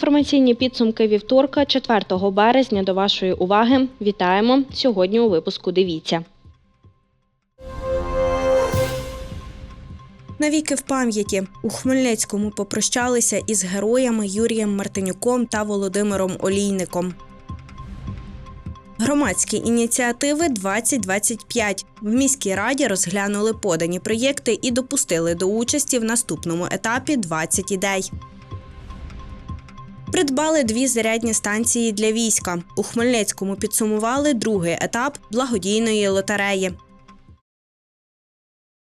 Інформаційні підсумки вівторка, 4 березня. До вашої уваги вітаємо сьогодні. У випуску дивіться. Навіки в пам'яті у Хмельницькому попрощалися із героями Юрієм Мартинюком та Володимиром Олійником. Громадські ініціативи 2025 в міській раді розглянули подані проєкти і допустили до участі в наступному етапі 20 ідей. Придбали дві зарядні станції для війська. У Хмельницькому підсумували другий етап благодійної лотереї.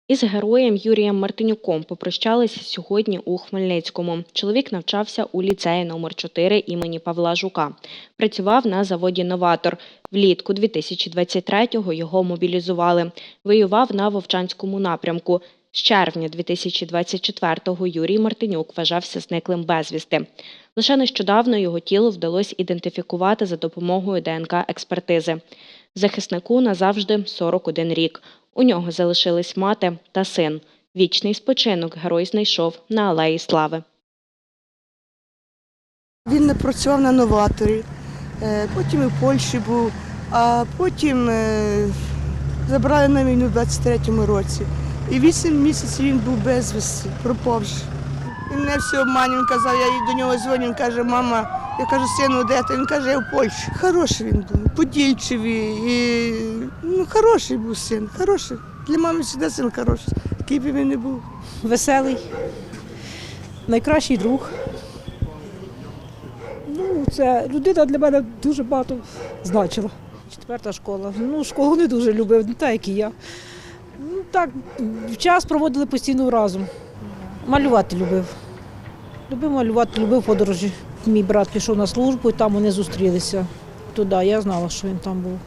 Із героєм Юрієм Мартинюком попрощалися сьогодні у Хмельницькому. Чоловік навчався у ліцеї номер 4 імені Павла Жука. Працював на заводі Новатор. Влітку 2023-го його мобілізували. Воював на Вовчанському напрямку. З червня 2024-го Юрій Мартинюк вважався зниклим безвісти. Лише нещодавно його тіло вдалося ідентифікувати за допомогою ДНК-експертизи. Захиснику назавжди 41 рік. У нього залишились мати та син. Вічний спочинок герой знайшов на Алеї Слави. Він не працював на новаторі, е, потім і в Польщі був, а потім е, забрали на війну в 23-му році. І вісім місяців він був безвісті, пропавши. Він мене все обманював, він казав, я до нього дзвоню, він каже, мама, я кажу, сину, де ти? Він каже, я в Польщі. Хороший він був, подільчивий, і, ну, хороший був син, хороший. Для мами завжди син хороший, який би він не був. веселий, найкращий друг. Ну, це людина для мене дуже багато значила. Четверта школа. Ну, школу не дуже любив, не так, як і я. Так, час проводили постійно разом. Малювати любив. Любив малювати, любив подорожі. Мій брат пішов на службу і там вони зустрілися. Туди, я знала, що він там був.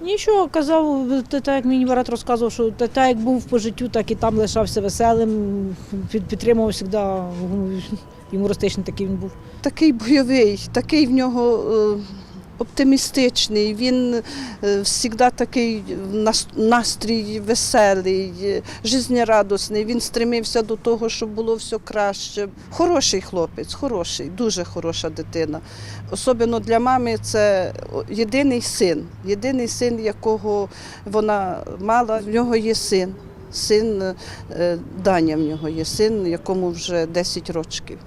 Нічого, казав, так як мій брат розказував, що те, як був по життю, так і там лишався веселим, під- підтримував завжди, юмористичний такий він був. такий бойовий, такий в нього е, оптимістичний. Він завжди такий настрій веселий, е, жизнерадісний. Він стремився до того, щоб було все краще. Хороший хлопець, хороший, дуже хороша дитина. Особливо для мами це єдиний син, єдиний син, якого вона мала. В нього є син. Син е, Даня в нього є син, якому вже 10 років.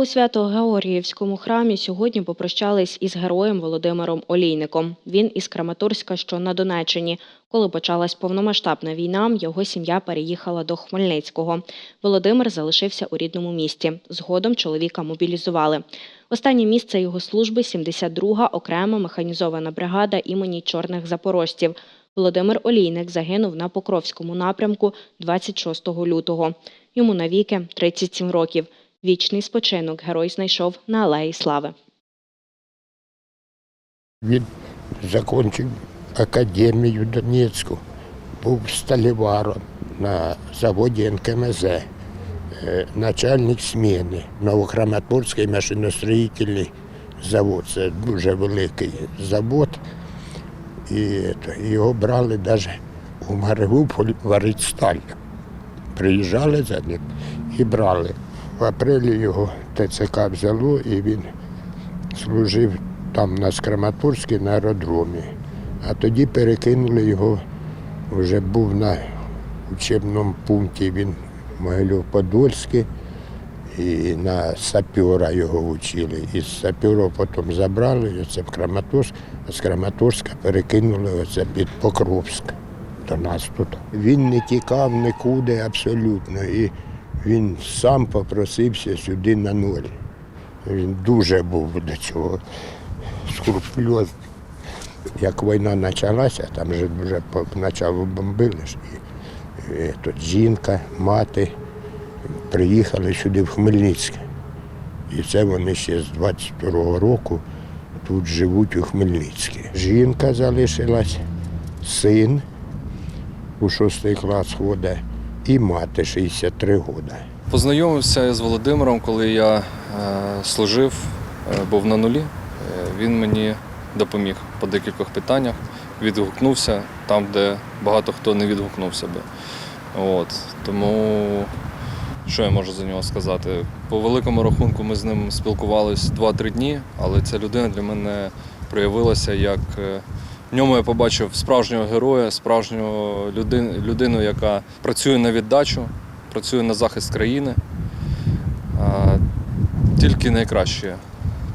У Свято-Георгіївському храмі сьогодні попрощались із героєм Володимиром Олійником. Він із Краматорська, що на Донеччині. Коли почалась повномасштабна війна, його сім'я переїхала до Хмельницького. Володимир залишився у рідному місті. Згодом чоловіка мобілізували. Останнє місце його служби 72-га окрема механізована бригада імені чорних запорожців. Володимир Олійник загинув на Покровському напрямку 26 лютого. Йому навіки 37 років. Вічний спочинок герой знайшов на Алеї Слави. Він закінчив академію Донецьку, був сталеваром на заводі НКМЗ, е, начальник зміни, Новокраматорський машиностроїтельний завод. Це дуже великий завод. І його брали навіть у Маріуполь варити сталь. Приїжджали за ним і брали. В апрелі його ТЦК взяло і він служив там на Скраматорській на аеродромі. А тоді перекинули його, вже був на учебному пункті, він Могилів-Подольський, і на сапера його вчили. Із сапера потім забрали, це в Краматорськ, а з Краматорська перекинули оце під Покровськ до нас тут. Він не тікав нікуди абсолютно. І він сам попросився сюди на ноль. Він дуже був до цього скрупульозний. Як війна почалася, там же вже поначалу бомбили. І, і, тут жінка, мати, приїхали сюди в Хмельницьке. І це вони ще з 22-го року тут живуть у Хмельницькій. Жінка залишилась, син у шостий клас ходить і мати 63 роки. Познайомився з Володимиром, коли я е, служив, е, був на нулі. Е, він мені допоміг по декількох питаннях, відгукнувся там, де багато хто не відгукнувся би. От. Тому що я можу за нього сказати? По великому рахунку ми з ним спілкувалися 2-3 дні, але ця людина для мене проявилася як. В ньому я побачив справжнього героя, справжню людину, людину, яка працює на віддачу, працює на захист країни. Тільки найкращі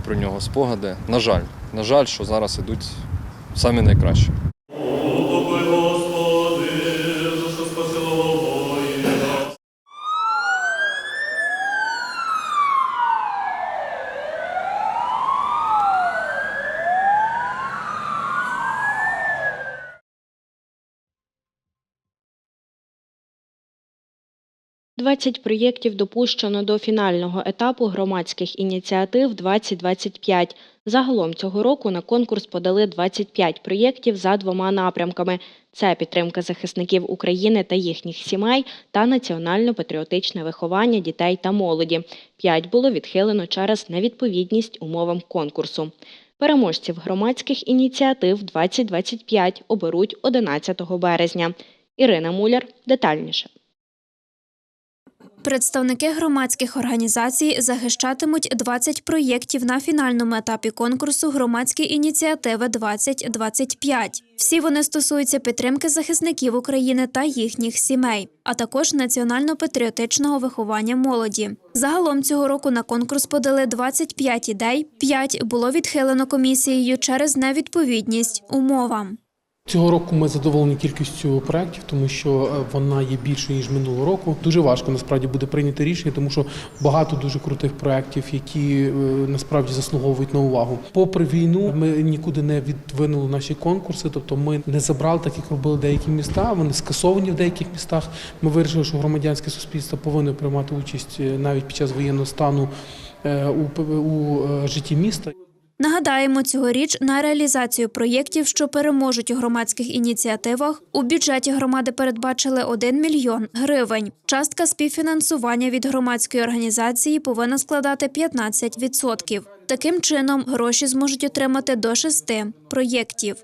про нього спогади. На жаль, на жаль, що зараз ідуть самі найкращі. – 20 проєктів допущено до фінального етапу громадських ініціатив 2025. Загалом цього року на конкурс подали 25 проєктів за двома напрямками: це підтримка захисників України та їхніх сімей та національно-патріотичне виховання дітей та молоді. П'ять було відхилено через невідповідність умовам конкурсу. Переможців громадських ініціатив 2025 оберуть 11 березня. Ірина Муляр детальніше. Представники громадських організацій захищатимуть 20 проєктів на фінальному етапі конкурсу Громадські ініціативи 2025. Всі вони стосуються підтримки захисників України та їхніх сімей, а також національно-патріотичного виховання молоді. Загалом цього року на конкурс подали 25 ідей, 5 було відхилено комісією через невідповідність умовам. Цього року ми задоволені кількістю проєктів, тому що е, вона є більшою ніж минулого року. Дуже важко насправді буде прийняти рішення, тому що багато дуже крутих проєктів, які е, насправді заслуговують на увагу. Попри війну, ми нікуди не відвинули наші конкурси, тобто ми не забрали так, як робили деякі міста. Вони скасовані в деяких містах. Ми вирішили, що громадянське суспільство повинно приймати участь е, навіть під час воєнного стану у, житті міста. Нагадаємо, цьогоріч на реалізацію проєктів, що переможуть у громадських ініціативах, у бюджеті громади передбачили 1 мільйон гривень. Частка співфінансування від громадської організації повинна складати 15%. Таким чином, гроші зможуть отримати до шести проєктів.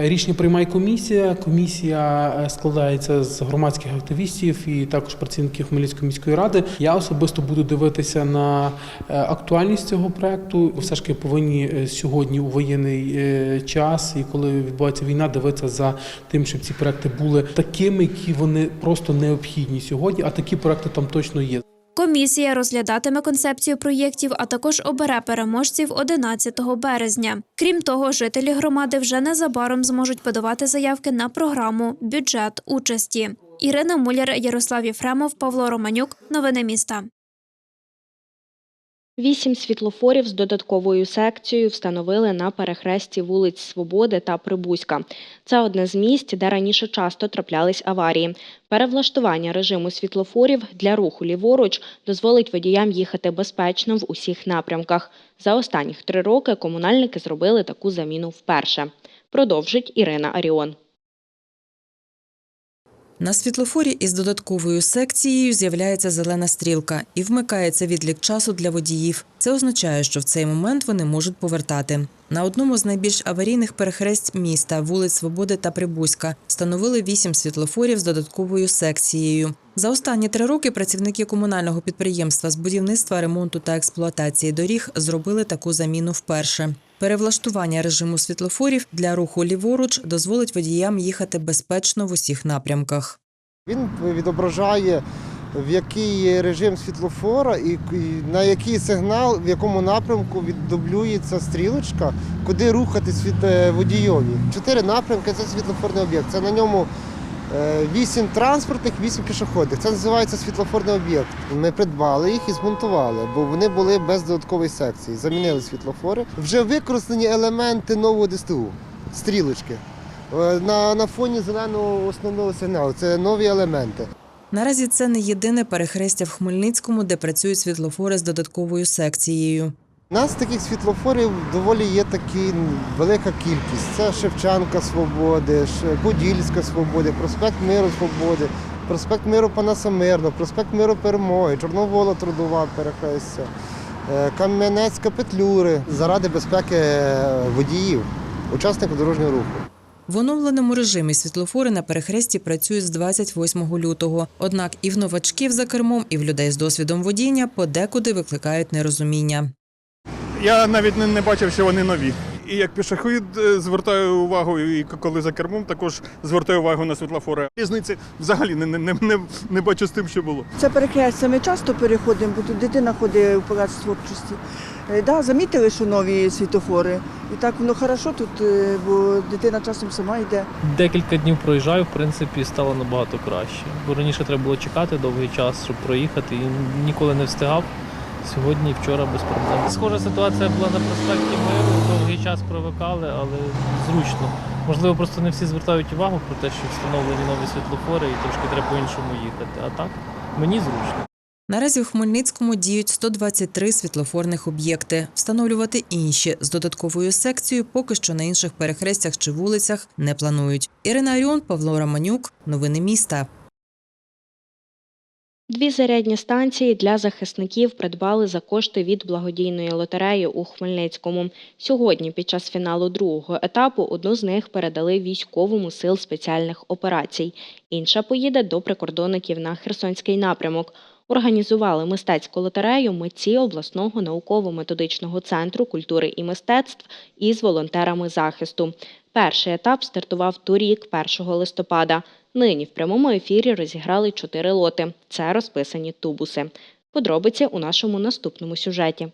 Рішення приймає комісія. Комісія е, складається з громадських активістів і також працівників Хмельницької міської ради. Я особисто буду дивитися на е, актуальність цього проекту. Все ж таки повинні е, сьогодні у воєнний час, і коли відбувається війна, дивитися за тим, щоб ці проекти були такими, які вони просто необхідні сьогодні. А такі проекти там точно є. Комісія розглядатиме концепцію проєктів, а також обере переможців 11 березня. Крім того, жителі громади вже незабаром зможуть подавати заявки на програму Бюджет участі. Ірина Муляр, Ярослав Єфремов, Павло Романюк. Новини міста. Вісім світлофорів з додатковою секцією встановили на перехресті вулиць Свободи та Прибузька. Це одне з місць, де раніше часто траплялись аварії. Перевлаштування режиму світлофорів для руху ліворуч дозволить водіям їхати безпечно в усіх напрямках. За останніх три роки комунальники зробили таку заміну вперше. Продовжить Ірина Аріон. На світлофорі із додатковою секцією з'являється зелена стрілка і вмикається відлік часу для водіїв. Це означає, що в цей момент вони можуть повертати. На одному з найбільш аварійних перехресть міста, вулиць Свободи та Прибузька, встановили вісім світлофорів з додатковою секцією. За останні три роки працівники комунального підприємства з будівництва, ремонту та експлуатації доріг зробили таку заміну вперше. Перевлаштування режиму світлофорів для руху ліворуч дозволить водіям їхати безпечно в усіх напрямках. Він відображає, в який режим світлофора і на який сигнал, в якому напрямку віддублюється стрілочка, куди рухатись від е, водійові. Чотири напрямки це світлофорний об'єкт. Це на ньому вісім транспортних, вісім пішохідних. Це називається світлофорний об'єкт. Ми придбали їх і змонтували, бо вони були без додаткової секції. Замінили світлофори. Вже використані елементи нового ДСТУ, стрілочки. Е, На, на фоні зеленого основного сигналу. Це нові елементи. Наразі це не єдине перехрестя в Хмельницькому, де працюють світлофори з додатковою секцією. У нас таких світлофорів доволі є такі велика кількість. Це Шевченка Свободи, Подільська Свободи, проспект Миру Свободи, проспект Миру Панаса Мирного, проспект Миру Перемоги, Чорновола Трудова перехрестя, е, Кам'янецька Петлюри заради безпеки е, водіїв, учасників дорожнього руху. В оновленому режимі світлофори на перехресті працюють з 28 лютого. Однак і в новачків за кермом, і в людей з досвідом водіння подекуди викликають нерозуміння. Я навіть не, не бачив, що вони нові. І як пішохід е, звертаю увагу, і коли за кермом також звертаю увагу на світлофори. Різниці взагалі не, не, не, не бачу з тим, що було. Це перехрестя ми часто переходимо, бо тут дитина ходить у палац творчості. Е, Да, замітили, що нові світофори. І так воно хорошо тут, е, бо дитина часом сама йде. Декілька днів проїжджаю, в принципі, стало набагато краще. Бо раніше треба було чекати довгий час, щоб проїхати, і ніколи не встигав. Сьогодні і вчора без проблем. Схожа ситуація була на проспекті Миру. Довгий час провикали, але зручно. Можливо, просто не всі звертають увагу про те, що встановлені нові світлофори і трошки треба по-іншому їхати. А так мені зручно. Наразі у Хмельницькому діють 123 світлофорних об'єкти. Встановлювати інші з додатковою секцією поки що на інших перехрестях чи вулицях не планують. Ірина Аріон, Павло Романюк. Новини міста. Дві зарядні станції для захисників придбали за кошти від благодійної лотереї у Хмельницькому. Сьогодні, під час фіналу другого етапу, одну з них передали військовому сил спеціальних операцій. Інша поїде до прикордонників на Херсонський напрямок. Організували мистецьку лотерею митці обласного науково-методичного центру культури і мистецтв із волонтерами захисту. Перший етап стартував торік, 1 листопада. Нині в прямому ефірі розіграли чотири лоти. Це розписані тубуси. Подробиці у нашому наступному сюжеті.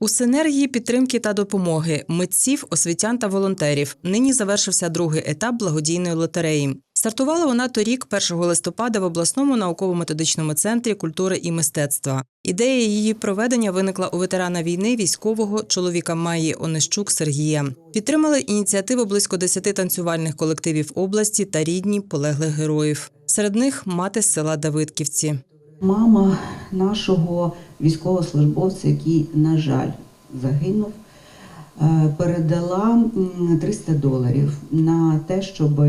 У синергії підтримки та допомоги митців, освітян та волонтерів нині завершився другий етап благодійної лотереї. Стартувала вона торік, 1 листопада, в обласному науково-методичному центрі культури і мистецтва. Ідея її проведення виникла у ветерана війни військового чоловіка Майї Онищук Сергія. Підтримали ініціативу близько 10 танцювальних колективів області та рідні полеглих героїв. Серед них мати з села Давидківці. Мама нашого військовослужбовця, який, на жаль, загинув, е, передала м, 300 доларів на те, щоб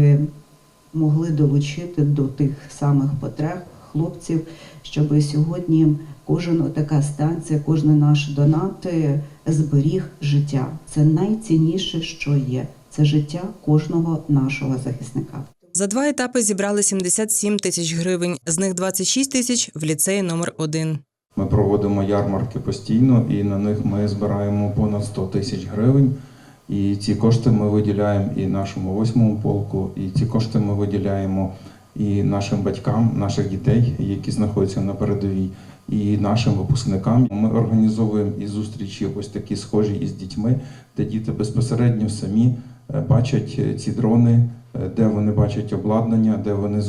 могли долучити до тих самих потреб хлопців, щоб сьогодні кожна така станція, кожен наш донат е, зберіг життя. Це найцінніше, що є. Це життя кожного нашого захисника. За два етапи зібрали 77 тисяч гривень, з них 26 тисяч в ліцеї номер 1 Ми проводимо ярмарки постійно і на них ми збираємо понад 100 тисяч гривень. І ці кошти ми виділяємо і нашому восьмому полку, і ці кошти ми виділяємо і нашим батькам, наших дітей, які знаходяться на передовій, і нашим випускникам. Ми організовуємо і зустрічі ось такі схожі із дітьми, де діти безпосередньо самі е, бачать е, ці дрони, е, де вони бачать обладнання, де вони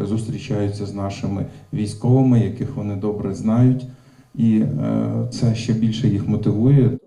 зустрічаються, з нашими військовими, яких вони добре знають, і це ще більше їх мотивує.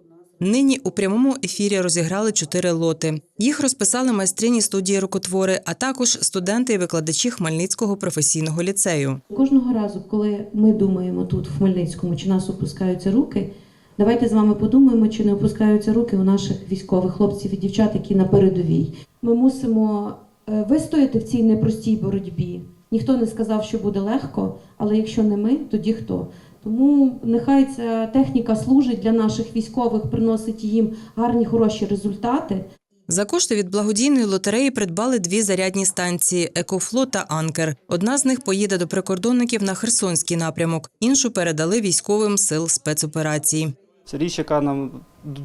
Нині у прямому ефірі розіграли чотири лоти. Їх розписали майстрині студії рукотвори, а також студенти і викладачі Хмельницького професійного ліцею. Кожного разу, коли ми думаємо тут, в Хмельницькому, чи нас опускаються руки, давайте з вами подумаємо, чи не опускаються руки у наших військових хлопців і дівчат, які на передовій. Ми мусимо е, вистояти в цій непростій боротьбі. Ніхто не сказав, що буде легко, але якщо не ми, тоді хто? Тому нехай ця техніка служить для наших військових, приносить їм гарні хороші результати. За кошти від благодійної лотереї придбали дві зарядні станції Екофло та Анкер. Одна з них поїде до прикордонників на Херсонський напрямок, іншу передали військовим сил спецоперацій. Це річ, яка нам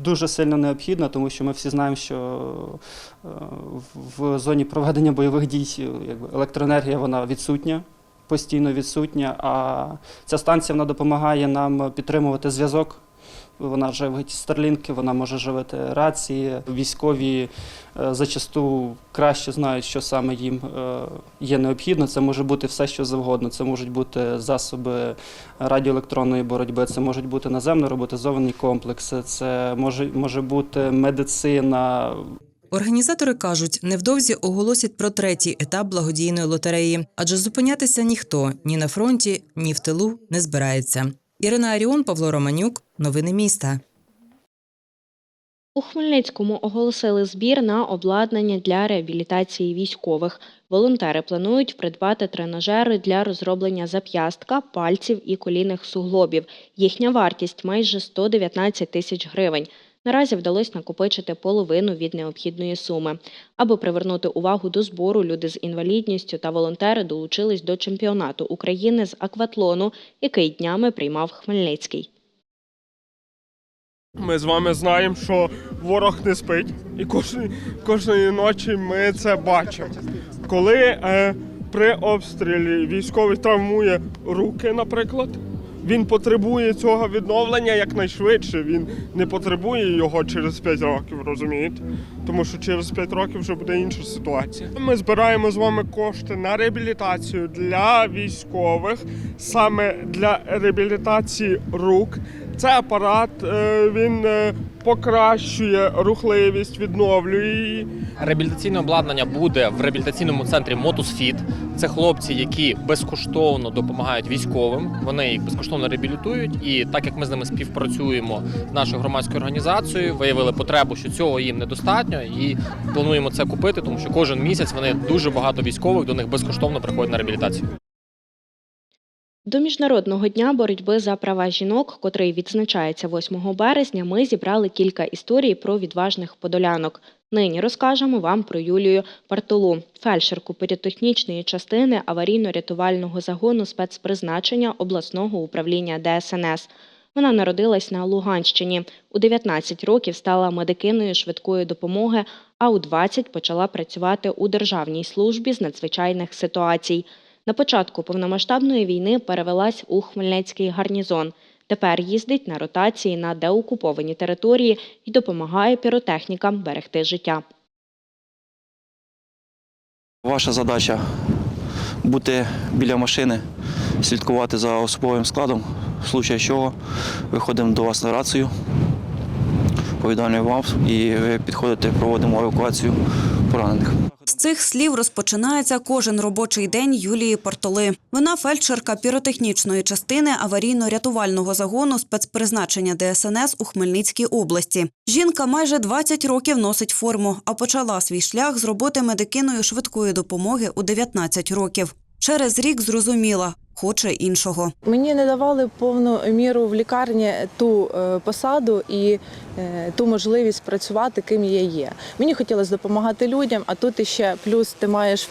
дуже сильно необхідна, тому що ми всі знаємо, що е, в- в зоні проведення бойових дій електроенергія вона відсутня, постійно відсутня. А ця станція вона допомагає нам підтримувати зв'язок. Вона живить старлінки, вона може живити рації. Військові е, зачасту краще знають, що саме їм е, є необхідно. Це може бути все, що завгодно. Це можуть бути засоби радіоелектронної боротьби, це можуть бути наземно роботизовані комплекси, це може, може бути медицина. Організатори кажуть, невдовзі оголосять про третій етап благодійної лотереї, адже зупинятися ніхто ні на фронті, ні в тилу не збирається. Ірина Аріон, Павло Романюк. Новини міста. У Хмельницькому оголосили збір на обладнання для реабілітації військових. Волонтери планують придбати тренажери для розроблення зап'ястка, пальців і колінних суглобів. Їхня вартість майже 119 тисяч гривень. Наразі вдалося накопичити половину від необхідної суми. Аби привернути увагу до збору, люди з інвалідністю та волонтери долучились до чемпіонату України з акватлону, який днями приймав Хмельницький. Ми з вами знаємо, що ворог не спить, і кожної, кожної ночі ми це бачимо. Коли е, при обстрілі військовий травмує руки, наприклад, він потребує цього відновлення якнайшвидше. Він не потребує його через 5 років, розумієте? Тому що через 5 років вже буде інша ситуація. Ми збираємо з вами кошти на реабілітацію для військових, саме для реабілітації рук. Це апарат, е, він е, покращує рухливість, відновлює її. Реабілітаційне обладнання буде в реабілітаційному центрі Мотусфіт. Це хлопці, які безкоштовно допомагають військовим. Вони їх безкоштовно реабілітують. І так як ми з ними співпрацюємо з нашою громадською організацією, виявили потребу, що цього їм недостатньо, і плануємо це купити, тому що кожен місяць вони дуже багато військових до них безкоштовно приходять на реабілітацію. До Міжнародного дня боротьби за права жінок, котрий відзначається 8 березня, ми зібрали кілька історій про відважних подолянок. Нині розкажемо вам про Юлію Партолу, фельдшерку піротехнічної частини аварійно-рятувального загону спецпризначення обласного управління ДСНС. Вона народилась на Луганщині. У 19 років стала медикиною швидкої допомоги, а у 20 почала працювати у Державній службі з надзвичайних ситуацій. На початку повномасштабної війни перевелась у Хмельницький гарнізон. Тепер їздить на ротації на деокуповані території і допомагає піротехнікам берегти життя. Ваша задача бути біля машини, слідкувати за особовим складом, в случае чого виходимо до вас на рацію, повідомлюємо вам і ви підходите, проводимо евакуацію поранених. З цих слів розпочинається кожен робочий день Юлії Портоли. Вона фельдшерка піротехнічної частини аварійно-рятувального загону спецпризначення ДСНС у Хмельницькій області. Жінка майже 20 років носить форму, а почала свій шлях з роботи медикиною швидкої допомоги у 19 років. Через рік зрозуміла, хоче іншого. Мені не давали повну міру в лікарні ту е, посаду і е, ту можливість працювати, ким я є. Мені хотілося допомагати людям, а тут іще плюс ти маєш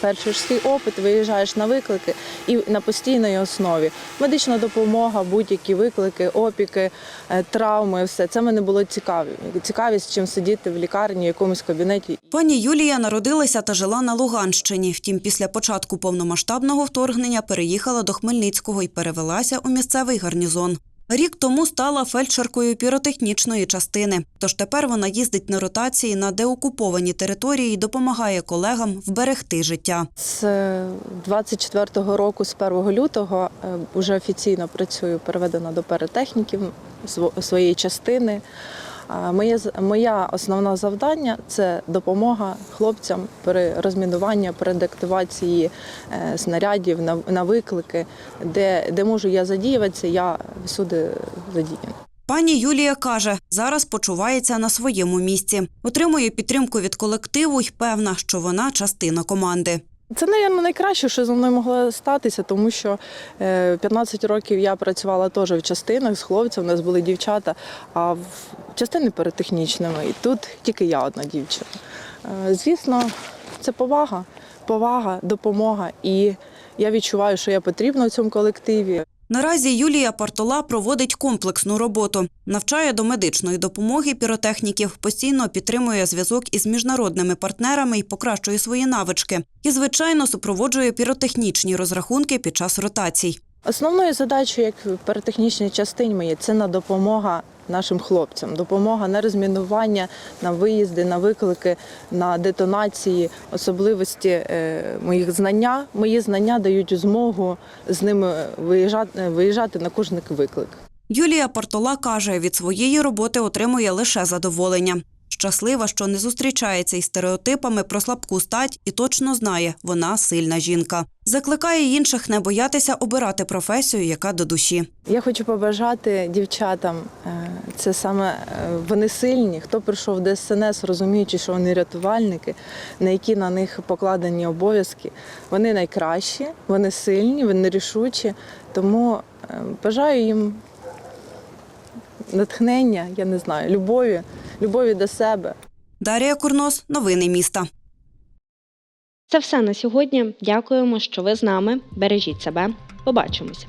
фельдшерський опит, виїжджаєш на виклики і на постійній основі. Медична допомога, будь-які виклики, опіки, е, травми, все це мене було цікаві. Цікавість, чим сидіти в лікарні, в якомусь кабінеті Пані Юлія народилася та жила на Луганщині. Втім, після початку повномасштабного вторгнення переїхала до Хмельницького і перевелася у місцевий гарнізон. Рік тому стала фельдшеркою піротехнічної частини. Тож тепер вона їздить на ротації на деокуповані території і допомагає колегам вберегти життя. З 24-го року, з 1 лютого, е, вже офіційно працюю, переведена до перетехніків своєї частини. Моє моя основна завдання це допомога хлопцям при розмінуванні, при деактивації е, снарядів на, виклики, де, де можу я задіюватися, я всюди задіяна. Пані Юлія каже, зараз почувається на своєму місці. Отримує підтримку від колективу й певна, що вона частина команди. Це, мабуть, найкраще, що зі мною могло статися, тому що е, 15 років я працювала теж в частинах з хлопцями, у нас були дівчата, а в частини перетехнічними, і тут тільки я одна дівчина. Е, Звісно, це повага, повага, допомога. І я відчуваю, що я потрібна в цьому колективі. Наразі Юлія Партола проводить комплексну роботу, навчає до медичної допомоги піротехніків, постійно підтримує зв'язок із міжнародними партнерами і покращує свої навички. І, звичайно, супроводжує піротехнічні розрахунки під час ротацій. Основною задачою як в перетехнічній частині це на допомога нашим хлопцям, допомога на розмінування, на виїзди, на виклики, на детонації, особливості е, моїх знання. Мої знання дають змогу з ними виїжджати, виїжджати на кожний виклик. Юлія Портола каже, від своєї роботи отримує лише задоволення. Щаслива, що не зустрічається із стереотипами про слабку стать і точно знає, вона сильна жінка. Закликає інших не боятися обирати професію, яка до душі. Я хочу побажати дівчатам, е, це саме е, вони сильні, хто прийшов в ДСНС, розуміючи, що вони рятувальники, на які на них покладені обов'язки. Вони найкращі, вони сильні, вони рішучі. Тому е, бажаю їм натхнення, я не знаю, любові, любові до себе. Дарія Курнос, новини міста. Це все на сьогодні. Дякуємо, що ви з нами. Бережіть себе. Побачимось.